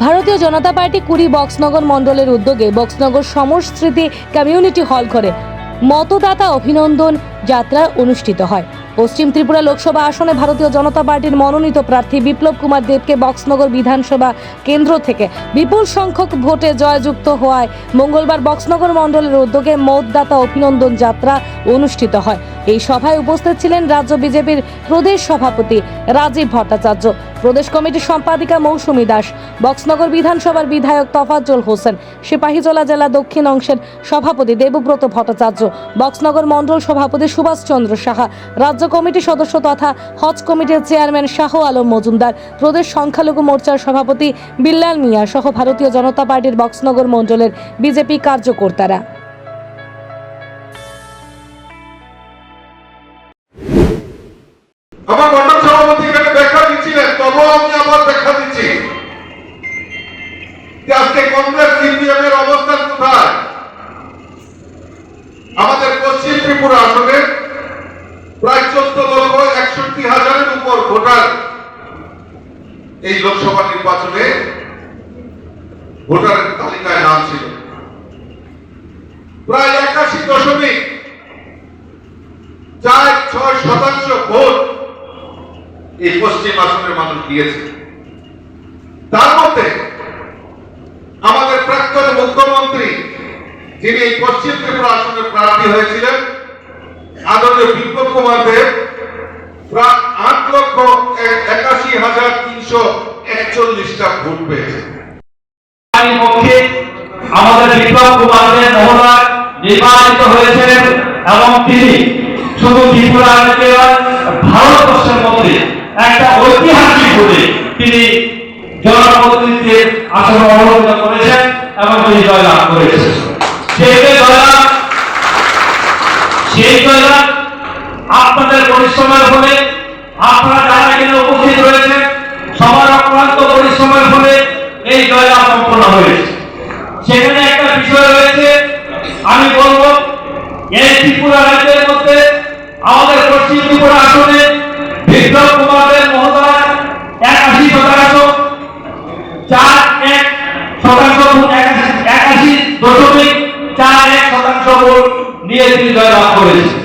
ভারতীয় জনতা পার্টি কুড়ি বক্সনগর মণ্ডলের উদ্যোগে বক্সনগর সমর স্মৃতি কমিউনিটি হল ঘরে মতদাতা অভিনন্দন যাত্রা অনুষ্ঠিত হয়। পশ্চিম ত্রিপুরা লোকসভা আসনে ভারতীয় জনতা পার্টির মনোনীত প্রার্থী বিপ্লব কুমার দেবকে বক্সনগর বিধানসভা কেন্দ্র থেকে বিপুল সংখ্যক ভোটে জয়যুক্ত হওয়ায় মঙ্গলবার বক্সনগর মণ্ডলের উদ্যোগে মতদাতা অভিনন্দন যাত্রা অনুষ্ঠিত হয়। এই সভায় উপস্থিত ছিলেন রাজ্য বিজেপির প্রদেশ সভাপতি রাজীব ভট্টাচার্য প্রদেশ কমিটির সম্পাদিকা মৌসুমী দাস, বক্সনগর বিধানসভার বিধায়ক তফাজ্জল হোসেন, সিপাহীজলা জেলা দক্ষিণ অংশের সভাপতি দেবব্রত ভট্টাচার্য, বক্সনগর মণ্ডল সভাপতি সুভাষচন্দ্র সাহা, রাজ্য কমিটির সদস্য তথা হজ কমিটির চেয়ারম্যান শাহ আলম মজুমদার, প্রদেশ সংখ্যালঘু মোর্চার সভাপতি বিল্লাল মিয়া সহ ভারতীয় জনতা পার্টির বক্সনগর মণ্ডলের বিজেপি কার্যকর্তারা। আমার ব্যাখ্যা দিচ্ছি আজকে কংগ্রেস সিপিএম অবস্থান কোথায়? আমাদের পশ্চিম ত্রিপুরা আসনে প্রায় চোদ্দ লক্ষ একষট্টি হাজারের উপর ভোটার এই লোকসভা নির্বাচনে ভোটারের তালিকায় নাম ছিল। প্রায় একাশি দশমিক চার ছয় শতাংশ ভোট এই পশ্চিম আসনের মানুষ দিয়েছে। তার মধ্যে আমাদের প্রাক্তন মুখ্যমন্ত্রী, যিনি এই পশ্চিম ত্রিপুরা আসনের প্রার্থী হয়েছিলেন, আদরণীয় বিপ্লব কুমার দেব, প্রায় আট লক্ষ একাশি হাজার তিনশো একচল্লিশটা ভোট পেয়েছে পক্ষে আমাদের বিপ্লব কুমার দেব মহোদয় নির্বাচিত হয়েছেন এবং তিনি শুধু ত্রিপুরা ভারতবর্ষের মধ্যে একটা ঐতিহাসিক ভোটে জনপ্রতিনিধিত্বের আসন অবলম্বন করেছেন এবং তিনি জয়লাভ করেছেন সেই জয়লাভ সেই জয়লাভ আপনাদের পরিশ্রমের ফলে, আপনারা যারা এখানে উপস্থিত রয়েছেন, সবার অক্লান্ত পরিশ্রমের ফলে এই জয়লাভ সম্পন্ন হয়েছে সেখানে একটা বিষয় রয়েছে, আমি বলব, এই ত্রিপুরা রাজ্যের মধ্যে আমাদের পশ্চিম ত্রিপুরা আসনে একাশি দশমিক চার এক শতাংশ ভোট নিয়ে তিনি জয়লাভ করেছে